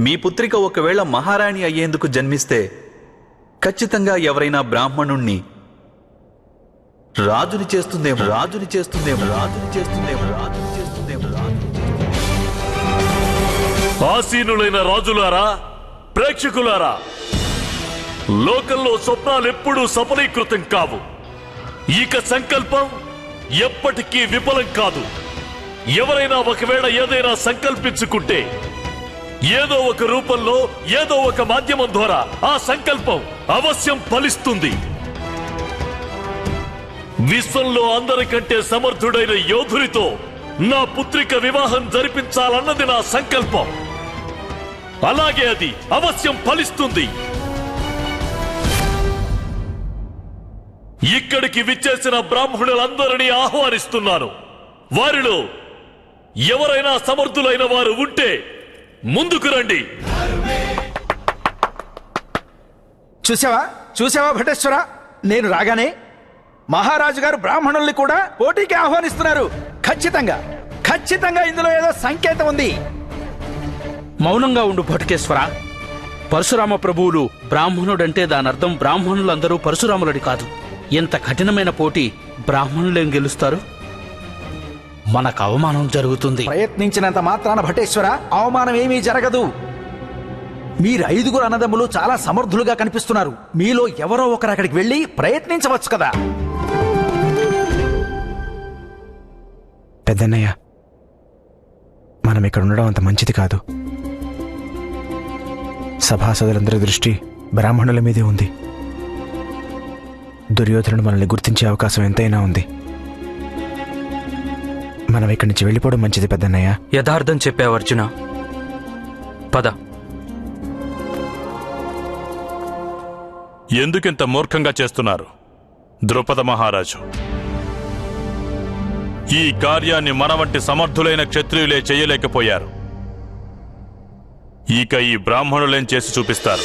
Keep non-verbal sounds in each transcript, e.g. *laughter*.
మీ పుత్రిక ఒకవేళ మహారాణి అయ్యేందుకు జన్మిస్తే ఖచ్చితంగా ఎవరైనా బ్రాహ్మణుణ్ణి రాజుని చేస్తుందేమో. రాజుని చేస్తుందేమో. రాజుని చేస్తుందేమో. రాజుని చేస్తుందేమో. రాజుని ఆసీనులైన రాజులారా ప్రేక్షకులారా లోకంలో స్వప్నాలు ఎప్పుడూ సఫలీకృతం కావు. ఇక సంకల్పం ఎప్పటికీ విఫలం కాదు. ఎవరైనా ఒకవేళ ఏదైనా సంకల్పించుకుంటే ఏదో ఒక రూపంలో ఏదో ఒక మాధ్యమం ద్వారా ఆ సంకల్పం అవశ్యం ఫలిస్తుంది. విశ్వంలో అందరికంటే సమర్థుడైన యోధుడితో నా పుత్రిక వివాహం జరిపించాలన్నది నా సంకల్పం. అలాగే అది అవశ్యం ఫలిస్తుంది. ఇక్కడికి విచ్చేసిన బ్రాహ్మణులందరినీ ఆహ్వానిస్తున్నాను. వారిలో ఎవరైనా సమర్థులైన వారు ఉంటే ముందుకు రండి. చూసావా చూసావా భటేశ్వర? నేను రాగానే మహారాజు గారు బ్రాహ్మణుల్ని కూడా పోటీకి ఆహ్వానిస్తున్నారు. ఖచ్చితంగా ఖచ్చితంగా ఇందులో ఏదో సంకేతం ఉంది. మౌనంగా ఉండు భటకేశ్వర. పరశురామ ప్రభువులు బ్రాహ్మణుడంటే దానర్థం బ్రాహ్మణులందరూ పరశురాములని కాదు. ఎంత కఠినమైన పోటీ బ్రాహ్మణులేం గెలుస్తారు? మనకు అవమానం జరుగుతుంది. ప్రయత్నించినంత మాత్రాన భటేశ్వర అవమానం ఏమీ జరగదు. మీరు ఐదుగురు అన్నదమ్ములు చాలా సమర్థులుగా కనిపిస్తున్నారు. మీలో ఎవరో ఒకరు అక్కడికి వెళ్ళి ప్రయత్నించవచ్చు కదా. పెద్దన్నయ్య మనం ఇక్కడ ఉండడం అంత మంచిది కాదు. సభాసదులందరి దృష్టి బ్రాహ్మణుల మీదే ఉంది. దుర్యోధనుడు మనల్ని గుర్తించే అవకాశం ఎంతైనా ఉంది. మనం ఇక్కడి నుంచి వెళ్ళిపోవడం మంచిది పెద్దన్నయ్య. యథార్థం చెప్పావు అర్జున. పద. ఎందుకింత మూర్ఖంగా చేస్తున్నారు? ద్రుపద మహారాజు. ఈ కార్యాన్ని మన వంటి సమర్థులైన క్షత్రియులే చేయలేకపోయారు. ఇక ఈ బ్రాహ్మణులేం చేసి చూపిస్తారు?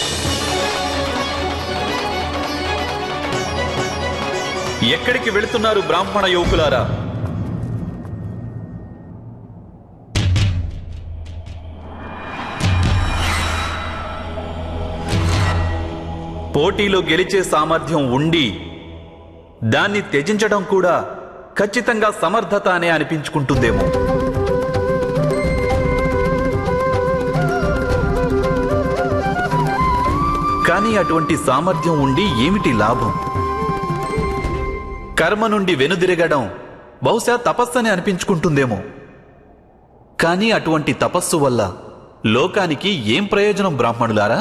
ఎక్కడికి వెళుతున్నారు బ్రాహ్మణ యువకులారా? పోటీలో గెలిచే సామర్థ్యం ఉండి దాన్ని త్యజించడం కూడా ఖచ్చితంగా సమర్థత అనే అనిపించుకుంటుందేమో. కానీ అటువంటి సామర్థ్యం ఉండి ఏమిటి లాభం? కర్మ నుండి వెనుదిరగడం బహుశా తపస్సని అనిపించుకుంటుందేమో. కానీ అటువంటి తపస్సు వల్ల లోకానికి ఏం ప్రయోజనం బ్రాహ్మణులారా?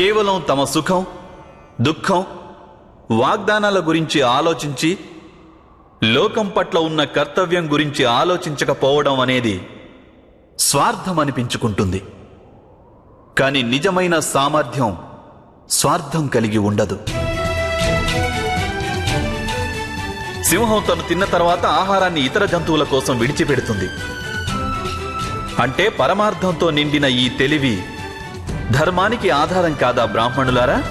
కేవలం తమ సుఖం దుఃఖం వాగ్దానాల గురించి ఆలోచించి లోకం పట్ల ఉన్న కర్తవ్యం గురించి ఆలోచించకపోవడం అనేది స్వార్థం అనిపించుకుంటుంది కానీ నిజమైన సామర్థ్యం స్వార్థం కలిగి ఉండదు. సింహం తను తిన్న తర్వాత ఆహారాన్ని ఇతర జంతువుల కోసం విడిచిపెడుతుంది. అంటే పరమార్థంతో నిండిన ఈ తెలివి ధర్మానికి ఆధారం కాదా బ్రాహ్మణులారా?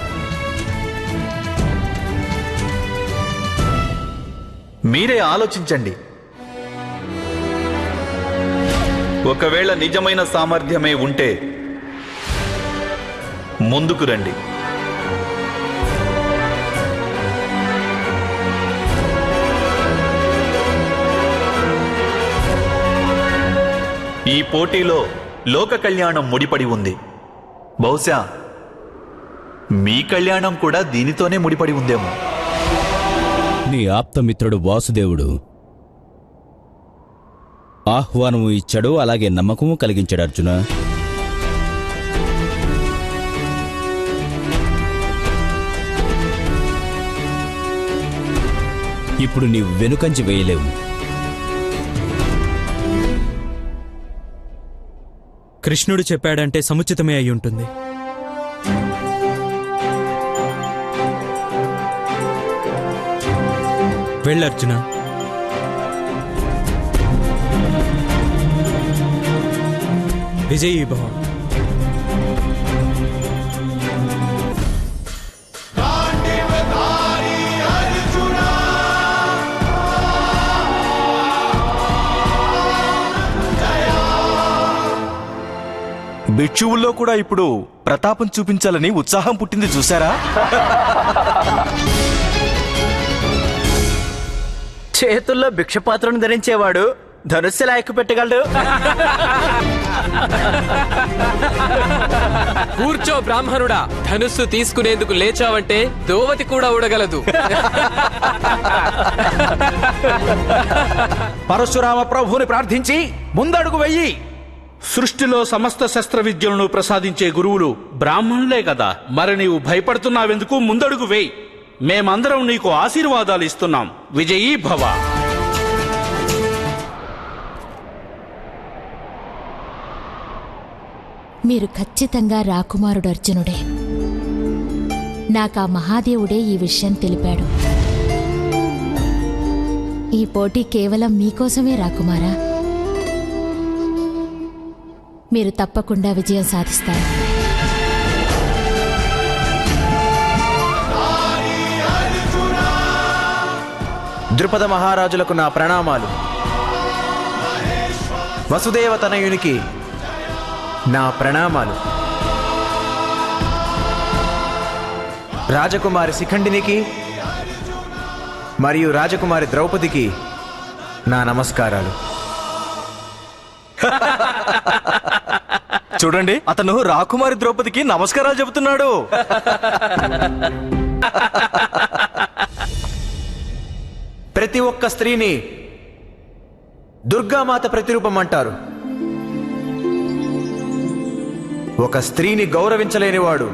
మీరే ఆలోచించండి. ఒకవేళ నిజమైన సామర్థ్యమే ఉంటే ముందుకు రండి. ఈ పోటీలో లోక కళ్యాణం ముడిపడి ఉంది. బహుశా మీ కళ్యాణం కూడా దీనితోనే ముడిపడి ఉందేమో. నీ ఆప్తమిత్రుడు వాసుదేవుడు ఆహ్వానము ఇచ్చాడు అలాగే నమ్మకము కలిగించాడు అర్జున. ఇప్పుడు నీవు వెనుకంచి వేయలేవు. కృష్ణుడు చెప్పాడంటే సముచితమే అయి ఉంటుంది. వెళ్ళర్జున విజయీభవం భిక్షువుల్లో కూడా ఇప్పుడు ప్రతాపం చూపించాలని ఉత్సాహం పుట్టింది చూసారా చేతుల్లో భిక్షపాత్రను ధరించేవాడు ధనుస్సులా ఎక్కు పెట్టగలడు? కూర్చో బ్రాహ్మణుడా ధనుస్సు తీసుకునేందుకు లేచావంటే దోవతి కూడా ఉడగలదు పరశురామ ప్రభువుని ప్రార్థించి ముందడుగు వెయ్యి సృష్టిలో సమస్త శస్త్ర విద్యలను ప్రసాదించే గురువులు బ్రాహ్మణులే కదా. మరి నీవు భయపడుతున్నావెందుకు ముందడుగు వేయి. మేమందరం నీకు ఆశీర్వాదాలు ఇస్తున్నాం. విజయీ భవ. మీరు ఖచ్చితంగా రాకుమారుడు అర్జునుడే నాకా మహాదేవుడే ఈ విషయం తెలిపాడు. ఈ పోటీ కేవలం మీకోసమే రాకుమారా? మీరు తప్పకుండా విజయం సాధిస్తారు. ద్రుపద మహారాజులకు నా ప్రణామాలు. వసుదేవ తనయునికి నా ప్రణామాలు. రాజకుమారి శిఖండినికి మరియు రాజకుమారి ద్రౌపదికి నా నమస్కారాలు. *laughs* చూడండి. అతను రాకుమారి ద్రౌపదికి నమస్కారాలు చెబుతున్నాడు. ప్రతి ఒక్క స్త్రీని దుర్గామాత ప్రతిరూపం అంటారు. ఒక స్త్రీని గౌరవించలేనివాడు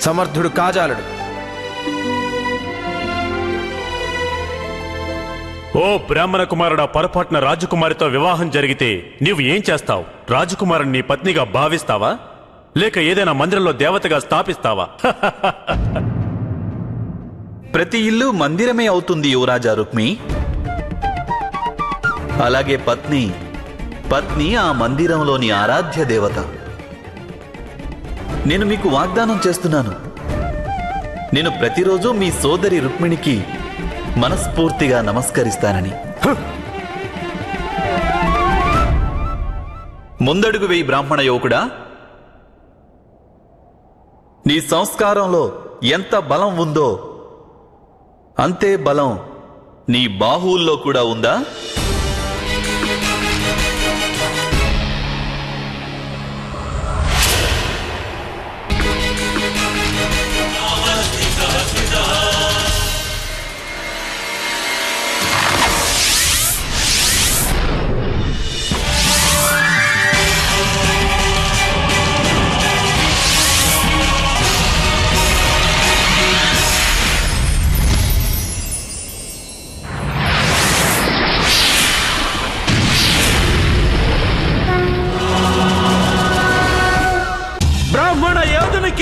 సమర్థుడు కాజాలడు. ఓ బ్రాహ్మణ కుమారుడా పొరపాటున రాజకుమారితో వివాహం జరిగితే నీవు ఏం చేస్తావు? రాజకుమారుని నీ పత్నిగా భావిస్తావా? లేక ఏదైనా మందిరంలో దేవతగా స్థాపిస్తావా? *laughs* ప్రతి ఇల్లు మందిరమే అవుతుంది యువరాజా రుక్మి. అలాగే పత్ని పత్ని ఆ మందిరంలోని ఆరాధ్య దేవత. నేను మీకు వాగ్దానం చేస్తున్నాను. నేను ప్రతిరోజు మీ సోదరి రుక్మిణికి మనస్ఫూర్తిగా నమస్కరిస్తానని. ముందడుగు వేయి బ్రాహ్మణ యువకుడా. నీ సంస్కారంలో ఎంత బలం ఉందో అంతే బలం నీ బాహువుల్లో కూడా ఉందా?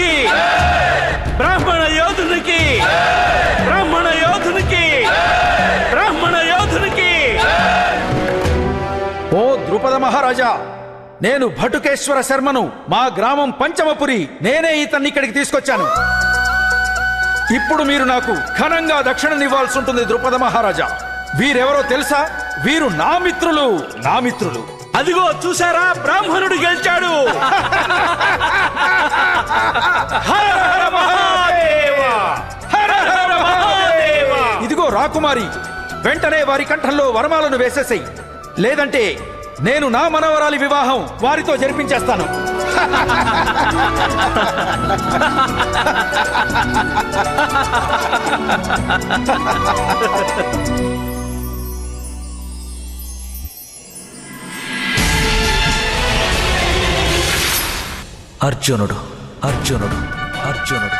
యోధునికి. బ్రాహ్మణ యోధునికి. బ్రాహ్మణ యోధునికి. బ్రాహ్మణ యోధునికి. ఓ ద్రుపద మహారాజా నేను భటుకేశ్వర శర్మను మా గ్రామం పంచమపురి నేనే ఇతన్ని ఇక్కడికి తీసుకొచ్చాను. ఇప్పుడు మీరు నాకు ఘనంగా దక్షిణనివ్వాల్సి ఉంటుంది ద్రుపద మహారాజా. వీరెవరో తెలుసా? వీరు నా మిత్రులు నా మిత్రులు. అదిగో చూసారా బ్రాహ్మణుడు గెలిచాడు. ఇదిగో రాకుమారి వెంటనే వారి కంఠంలో వరమాలను వేసేసాయి. లేదంటే నేను నా మనవరాలి వివాహం వారితో జరిపించేస్తాను. *laughs* అర్జునుడు అర్జునుడు అర్జునుడు.